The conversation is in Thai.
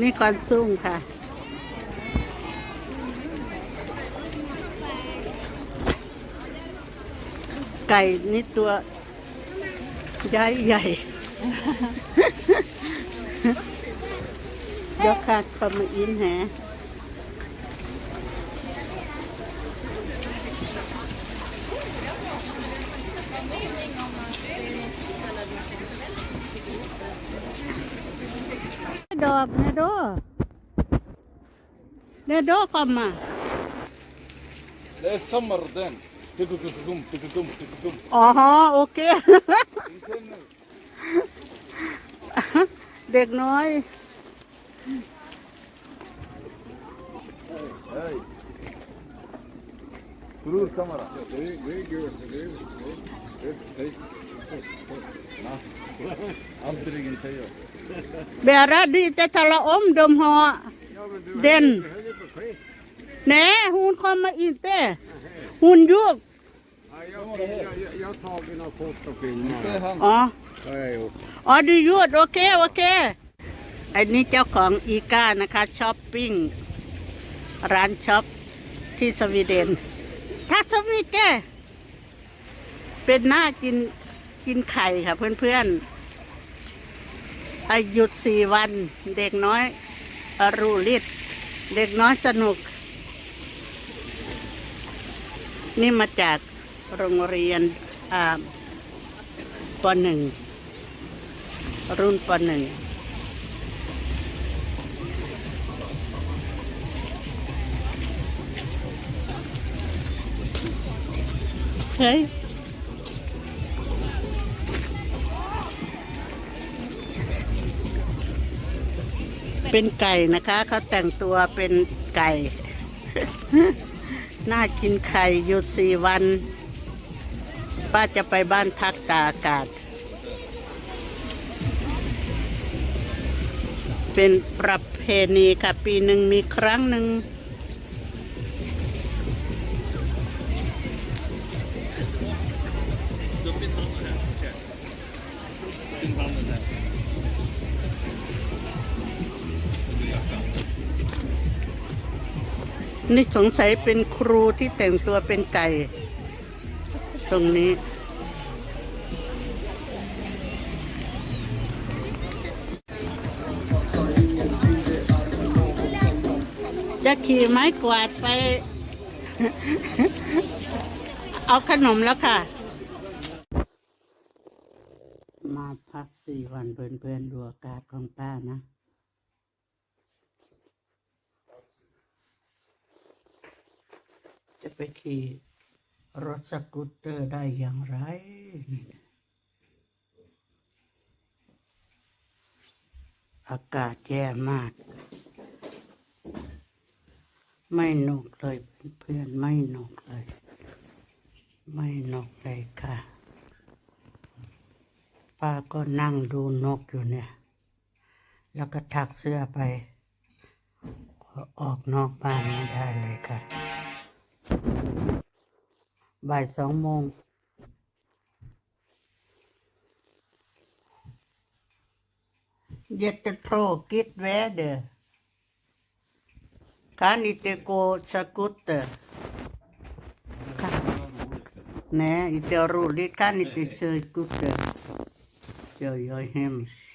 นี่คอนซุ่มค่ะ ไก่นี่ตัวใหญ่ใหญ่ยกขาดเข้ามาอินแฮ จอบเนโดเนโดกมาเลสมรดันตึกกุกกุมตึกกุมตึกกุมอ๋อโอเค เด็กน้อย เฮ้ย มดมหอเด่นแหน่หุนคอมมาอีกเต้หุนยุก Jag har tagit några kort och filmat. Det är han อ๋อ Ja, jag har gjort. อ๋อดูยุดโอเคโอเคอันนี้เจ้าของอีกานะคะช้อปปิ้ง ร้านช็อปที่สวีเดน ถ้าสวีเดนเป็นหน้ากินกินไข่ค่ะ เพื่อนๆอายุดสี่วัน เด็กน้อยอรูริดเด็กน้อยสนุก นี่มาจากโรงเรียนอ่าปหนึ่งรุ่นปหนึ่ง ยเป็นไก่นะคะ เขาแต่งตัวเป็นไก่ น่ากินไข่หยุดสี่วัน ป้าจะไปบ้านพักตาอากาศ เป็นประเพณีค่ะ ปีหนึ่งมีครั้งหนึ่ง นี่สงสัยเป็นครูที่แต่งตัวเป็นไก่ ตรงนี้จะขี่ไม้กวาดไป เอาขนมแล้วค่ะ มาพักสี่วันเพื่อนๆดูอากาศของป้านะ จะไปขี่รถสกูตเตอร์ได้อย่างไรอากาศแย่มาก ไม่นกเลยเพื่อนๆไม่นกเลย ไม่นกเลยค่ะ ป้าก็นั่งดูนกอยู่เนี่ย แล้วก็ถักเสื้อไป ออกนอกบ้านไม่ได้เลยค่ะ บ่ายสองโมงเย็ดจะโทรกิดแวเดอการอิเตโกสกุตเตอร์แน่อิเตรูลิการอิเตเชยกุตเตอร์ เจอยอยเฮมส์